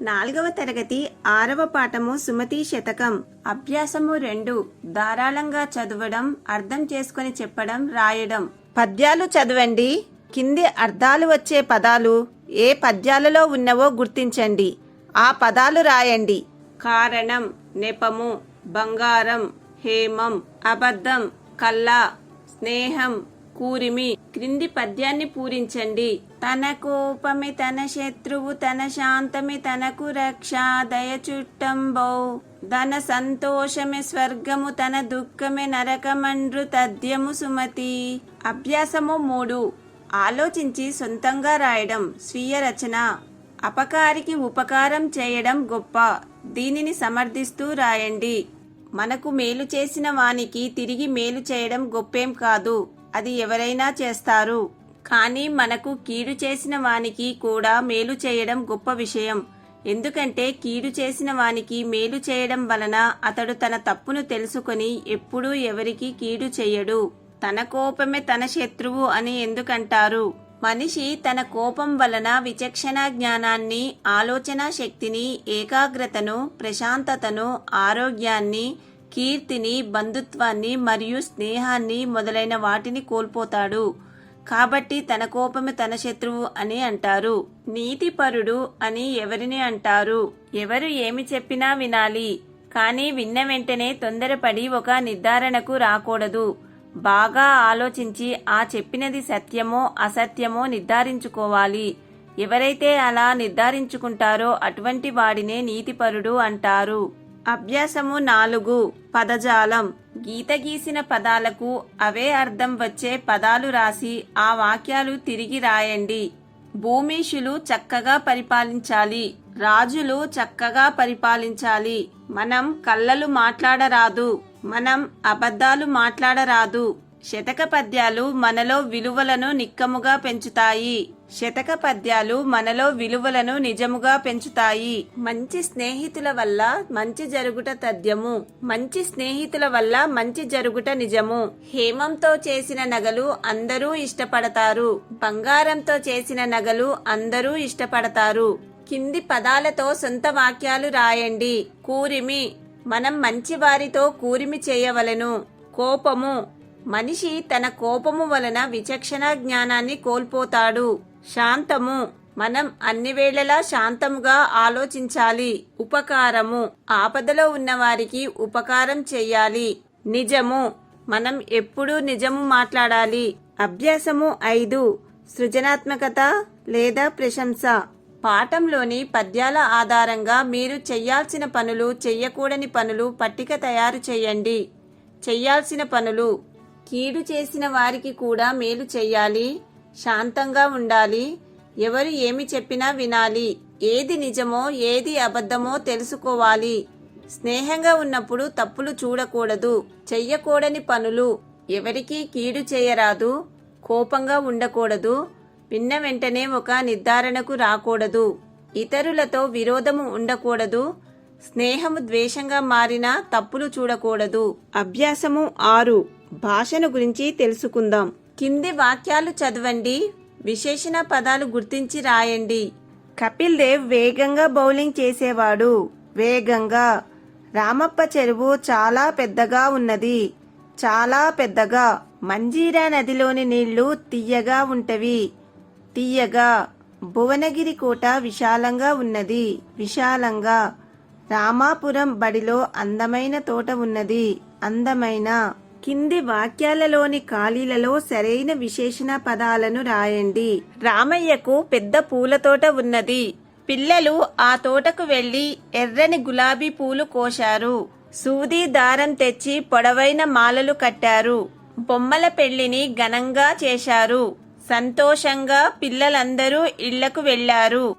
నాలుగవ తరగతి ఆరవ పాఠము సుమతి శతకం. అభ్యాసము రెండు. ధారాళంగా చదవడం అర్థం చేసుకొని చెప్పడం రాయడం. పద్యాలు చదవండి. కింది అర్థాలు వచ్చే పదాలు ఏ పద్యాలలో ఉన్నవో గుర్తించండి. ఆ పదాలు రాయండి. కారణం నెపము బంగారం హేమం అబద్ధం కల్లా స్నేహం కూరిమి. క్రింది పద్యాన్ని పూరించండి. తన కోపమే తన శత్రువు తన శాంతమి తనకు రక్ష దయచుట్టంబో. ధన సంతోషమే స్వర్గము తన దుఃఖమే నరకమండ్రు తద్యము సుమతి. అభ్యాసము మూడు. ఆలోచించి సొంతంగా రాయడం స్వీయ రచన. అపకారికి ఉపకారం చేయడం గొప్ప. దీనిని సమర్థిస్తూ రాయండి. మనకు మేలు చేసిన వానికి తిరిగి మేలు చేయడం గొప్పేం కాదు. అది ఎవరైనా చేస్తారు. కానీ మనకు కీడు చేసిన వానికి కూడా మేలు చేయడం గొప్ప విషయం. ఎందుకంటే కీడు చేసిన వానికి మేలు చేయడం వలన అతడు తన తప్పును తెలుసుకొని ఎప్పుడూ ఎవరికి కీడు చేయడు. తన కోపమే తన శత్రువు అని ఎందుకంటారు? మనిషి తన కోపం వలన విచక్షణ జ్ఞానాన్ని ఆలోచన శక్తిని ఏకాగ్రతను ప్రశాంతతను ఆరోగ్యాన్ని కీర్తిని బంధుత్వాన్ని మరియు స్నేహాన్ని మొదలైన వాటిని కోల్పోతాడు. కాబట్టి తన కోపమే తన శత్రువు అని అంటారు. నీతిపరుడు అని ఎవరిని అంటారు? ఎవరు ఏమి చెప్పినా వినాలి. కానీ విన్న వెంటనే తొందరపడి ఒక నిర్ధారణకు రాకూడదు. బాగా ఆలోచించి ఆ చెప్పినది సత్యమో అసత్యమో నిర్ధారించుకోవాలి. ఎవరైతే అలా నిర్ధారించుకుంటారో అటువంటి వాడినే నీతిపరుడు అంటారు. అభ్యాసము నాలుగు. పదజాలం. గీత గీసిన పదాలకు అవే అర్థం వచ్చే పదాలు రాసి ఆ వాక్యాలు తిరిగి రాయండి. భూమీషులు చక్కగా పరిపాలించాలి. రాజులు చక్కగా పరిపాలించాలి. మనం కళ్ళలు మాట్లాడరాదు. మనం అబద్ధాలు మాట్లాడరాదు. శతక పద్యాలు మనలో విలువలను నిక్కముగా పెంచుతాయి. శతక పద్యాలు మనలో విలువలను నిజముగా పెంచుతాయి. మంచి స్నేహితుల వల్ల మంచి జరుగుట తథ్యము. మంచి స్నేహితుల వల్ల మంచి జరుగుట నిజము. హేమంతో చేసిన నగలు అందరూ ఇష్టపడతారు. బంగారంతో చేసిన నగలు అందరూ ఇష్టపడతారు. కింది పదాలతో సొంత వాక్యాలు రాయండి. కూరిమి. మనం మంచి వారితో కూరిమి చేయవలెను. కోపము. మనిషి తన కోపము వలన విచక్షణ జ్ఞానాన్ని కోల్పోతాడు. శాంతము. మనం అన్ని వేళలా శాంతముగా ఆలోచించాలి. ఉపకారము. ఆపదలో ఉన్నవారికి ఉపకారం చెయ్యాలి నిజము. మనం ఎప్పుడూ నిజము మాట్లాడాలి. అభ్యాసము ఐదు. సృజనాత్మకత లేదా ప్రశంస. పాఠంలోని పద్యాల ఆధారంగా మీరు చెయ్యాల్సిన పనులు చెయ్యకూడని పనులు పట్టిక తయారు చేయండి. చెయ్యాల్సిన పనులు కీడు చేసిన వారికి కూడా మేలు చెయ్యాలి శాంతంగా ఉండాలి. ఎవరు ఏమి చెప్పినా వినాలి. ఏది నిజమో ఏది అబద్ధమో తెలుసుకోవాలి. స్నేహంగా ఉన్నప్పుడు తప్పులు చూడకూడదు. చెయ్యకూడని పనులు ఎవరికీ కీడు చేయరాదు. కోపంగా ఉండకూడదు. విన్న వెంటనే ఒక నిర్ధారణకు రాకూడదు. ఇతరులతో విరోధము ఉండకూడదు. స్నేహము ద్వేషంగా మారినా తప్పులు చూడకూడదు. అభ్యాసము ఆరు. భాషను గురించి తెలుసుకుందాం. కింది వాక్యాలు చదవండి. విశేషణ పదాలు గుర్తించి రాయండి. కపిల్ దేవ్ వేగంగా బౌలింగ్ చేసేవాడు. వేగంగా. రామప్ప చెరువు చాలా పెద్దగా ఉన్నది. చాలా పెద్దగా. మంజీరా నదిలోని నీళ్ళు తీయగా ఉంటవి. తీయగా భువనగిరి కోట విశాలంగా ఉన్నది. విశాలంగా. రామాపురం బడిలో అందమైన తోట ఉన్నది. అందమైన. కింది వాక్యాలలోని ఖాళీలలో సరైన విశేషణ పదాలను రాయండి. రామయ్యకు పెద్ద పూల తోట ఉన్నది. పిల్లలు ఆ తోటకు వెళ్ళి ఎర్రని గులాబీ పూలు కోశారు. సూది దారం తెచ్చి పొడవైన మాలలు కట్టారు. బొమ్మల పెళ్ళిని ఘనంగా చేశారు. సంతోషంగా పిల్లలందరూ ఇళ్ళకు వెళ్ళారు